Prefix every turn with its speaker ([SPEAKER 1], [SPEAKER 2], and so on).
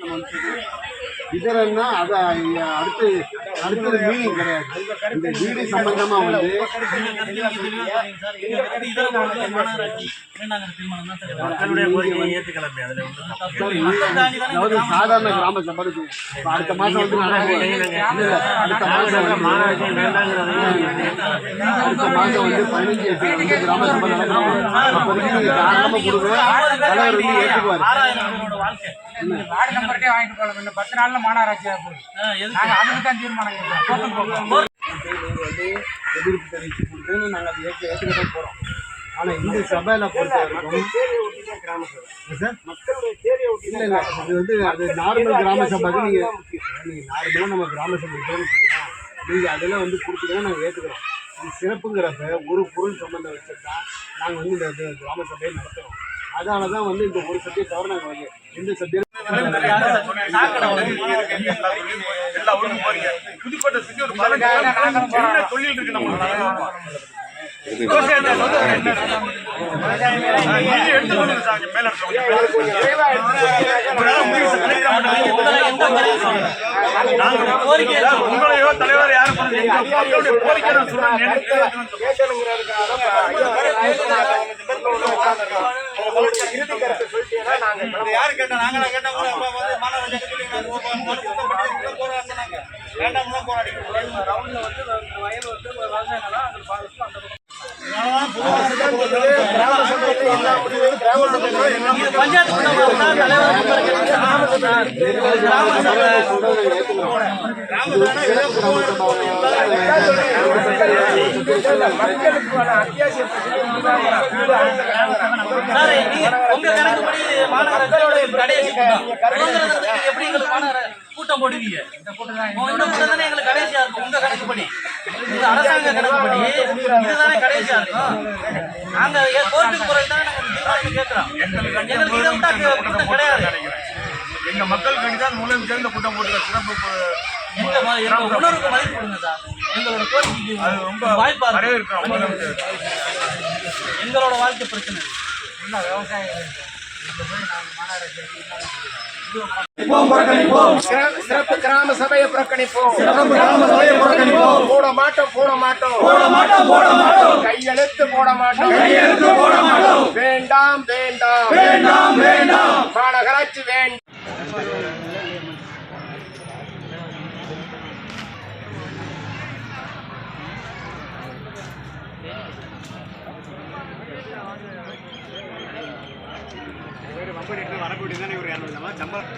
[SPEAKER 1] நம்ம அனுப்பிச்சிருக்கோம். இதரன்னா அது அடுத்து அடுத்தது மீனிங் கிடையாது. இந்த வீடு சம்பந்தமா வந்து. அதாவது சாதாரண கிராம சபை அடுத்த மாசம் வந்து அடுத்த மாசம் அடுத்த மாசம் வந்து பதினஞ்சு கிராம சபை நடக்கும் அப்போதைக்கு நீங்க தாராளமா கொடுங்க. தலைவர் வந்து ஏற்றுக்குவாரு
[SPEAKER 2] வார்டு நம்பர்கிட்டே வாங்கிட்டு போகலாம். இந்த பத்து நாள்ல அதுக்கு தான் தீர்மானம்
[SPEAKER 1] வந்து எதிர்ப்பு தெரிவிச்சு கொடுத்து நாங்க அதை ஏற்க ஏற்றுக்க தான் போறோம் ஆனா இந்த சபையில பொறுத்த வரைக்கும் சார்? இல்ல இல்ல அது வந்து அது நார்மல் கிராம சபைக்கு நீங்க நீங்க நார்மலா நம்ம கிராம சபை இருக்கோம்னு வச்சுக்கோங்க. நீங்க அதில் வந்து கொடுத்தீங்கன்னா நாங்கள் ஏற்றுக்கிறோம் இது சிறப்புங்கிறப்ப ஒரு பொருள் சம்பந்தம் வச்சுட்டா நாங்கள் வந்து இந்த கிராம சபையை நடத்துகிறோம் அதனால தான் வந்து இந்த ஒரு சபையை தவிர நாங்கள் வந்து எந்த சபையும்
[SPEAKER 3] எல்லா ஊருக்கும் போறீங்க புதுக்கோட்டை சுத்தி ஒரு பதினஞ்சு தொழில் இருக்கு உங்களையோ தலைவர் யாரும் கோரிக்கை யாரு கேட்டா நாங்களா கேட்டா கூட வேண்டாம்னு போராடி
[SPEAKER 4] சார், நீங்க உங்க கணக்குப்படி கூட்டம். சுதந்திரத்துக்கு எப்படி எங்களுக்கு மாநகர கூட்டம் போடுவீங்க? இந்த கூட்டம் தானே எங்களுக்கு கடைசியா இருக்கும் உங்க கணக்குப்படி இது அரசாங்க கணக்குப்படி இதுதானே கடைசியா இருக்கும். நாங்க கோர்ட்டுக்கு போறது தானே நாங்க கேட்கிறோம். எங்களுக்கு இதை விட்டா கூட்டம் கிடையாது.
[SPEAKER 3] எங்க மக்கள் கண்டிதான் மூலம் சேர்ந்த கூட்டம் போட்டு சிறப்பு
[SPEAKER 4] எங்க ம- எங்க உணர்வுக்கு மதிப்பு கொடுங்க சார். எங்களோட கோரிக்கைக்கு
[SPEAKER 3] அது ரொம்ப
[SPEAKER 4] வாய்ப்பா. எங்களோட வாழ்க்கை பிரச்சனை.
[SPEAKER 2] என்ன மாநகராட்சி
[SPEAKER 5] சிறப்பு கிராம சபையை புறக்கணிப்போம். சிறப்பு கிராம சபையை புறக்கணிப்போம். போட மாட்டோம் போட மாட்டோம். போட மாட்டோம் போட மாட்டோம். கையெழுத்து போட மாட்டோம். கையெழுத்து போட மாட்டோம். வேண்டாம் வேண்டாம். வேண்டாம் வேண்டாம். மாநகராட்சி வேண்டாம். கம்பெனி வரக்கூடிய தானே ஒரு இரநூறு சம்பளம்